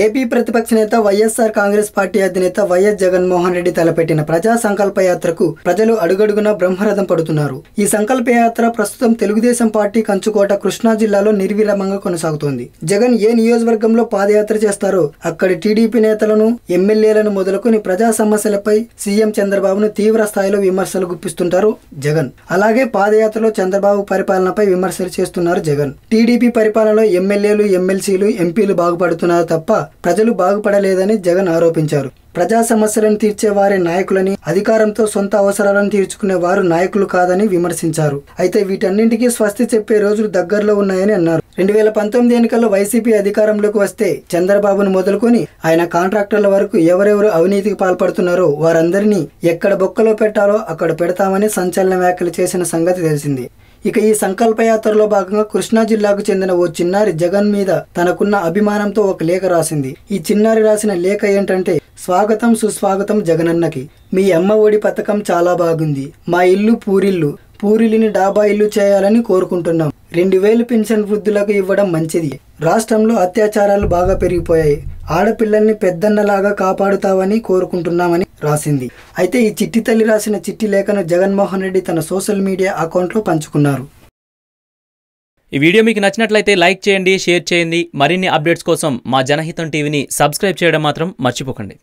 AP ప్రతిపక్ష నేత YSR Congress party అధినేత వైఎస్ జగన్మోహన్ రెడ్డి తలపెట్టిన ప్రజా సంకల్ప యాత్రకు ప్రజలు అడుగడుగునా బ్రహ్మరథం పడుతున్నారు. ఈ సంకల్ప యాత్ర ప్రస్తుతం తెలుగుదేశం పార్టీ కంచుకోట కృష్ణా జిల్లాలో నిర్విరామంగా కొనసాగుతోంది. జగన్ ఏ నియోజకవర్గంలో పాదయాత్ర చేస్తారో అక్కడి టీడీపీ నేతలను ఎమ్మెల్యేలను మొదలుకొని ప్రజా సమస్యలపై సీఎం చంద్రబాబును తీవ్ర స్థాయిలో విమర్శలు గుప్పిస్తుంటారు జగన్. అలాగే పాదయాత్రలో చంద్రబాబు పరిపాలనపై విమర్శలు చేస్తున్నారు జగన్. టీడీపీ పరిపాలనలో ఎమ్మెల్యేలు ఎమ్మెల్సీలు ఎంపీలు బాగుపడుతున్నారు తప్ప ప్రజలు బాగుపడలేదని జగన్ ఆరోపించారు. ప్రజా సమస్యలను తీర్చేవారే నాయకులని అధికారంతో సొంత అవసరాలను తీర్చుకునే వారు నాయకులు కాదని విమర్శించారు. అయితే వీటన్నింటికీ స్వస్తి చెప్పే రోజులు దగ్గరలో ఉన్నాయని అన్నారు. రెండు వేల పంతొమ్మిది ఎన్నికల్లో వైసీపీ అధికారంలోకి వస్తే చంద్రబాబును మొదలుకొని ఆయన కాంట్రాక్టర్ల వరకు ఎవరెవరు అవినీతికి పాల్పడుతున్నారో వారందరినీ ఎక్కడ బొక్కలో పెట్టాలో అక్కడ పెడతామని సంచలన వ్యాఖ్యలు చేసిన సంగతి తెలిసింది. ఇక ఈ సంకల్పయాత్రలో భాగంగా కృష్ణా జిల్లాకు చెందిన ఓ చిన్నారి జగన్ మీద తనకున్న అభిమానంతో ఒక లేఖ రాసింది. ఈ చిన్నారి రాసిన లేఖ ఏంటంటే స్వాగతం సుస్వాగతం జగనన్నకి. మీ అమ్మ ఒడి పథకం చాలా బాగుంది. మా ఇల్లు పూరిల్లు. పూరిలిని డాబా ఇల్లు చేయాలని కోరుకుంటున్నాం. రెండు వేలు పెన్షన్ వృద్ధులకు ఇవ్వడం మంచిది. రాష్ట్రంలో అత్యాచారాలు బాగా పెరిగిపోయాయి. ఆడపిల్లల్ని పెద్దన్నలాగా కాపాడుతావని కోరుకుంటున్నామని రాసింది. అయితే ఈ చిట్టి తల్లి రాసిన చిట్టి లేఖను జగన్మోహన్ రెడ్డి తన సోషల్ మీడియా అకౌంట్లో పంచుకున్నారు. ఈ వీడియో మీకు నచ్చినట్లయితే లైక్ చేయండి షేర్ చేయండి. మరిన్ని అప్డేట్స్ కోసం మా జనహితం టీవీని సబ్స్క్రైబ్ చేయడం మాత్రం మర్చిపోకండి.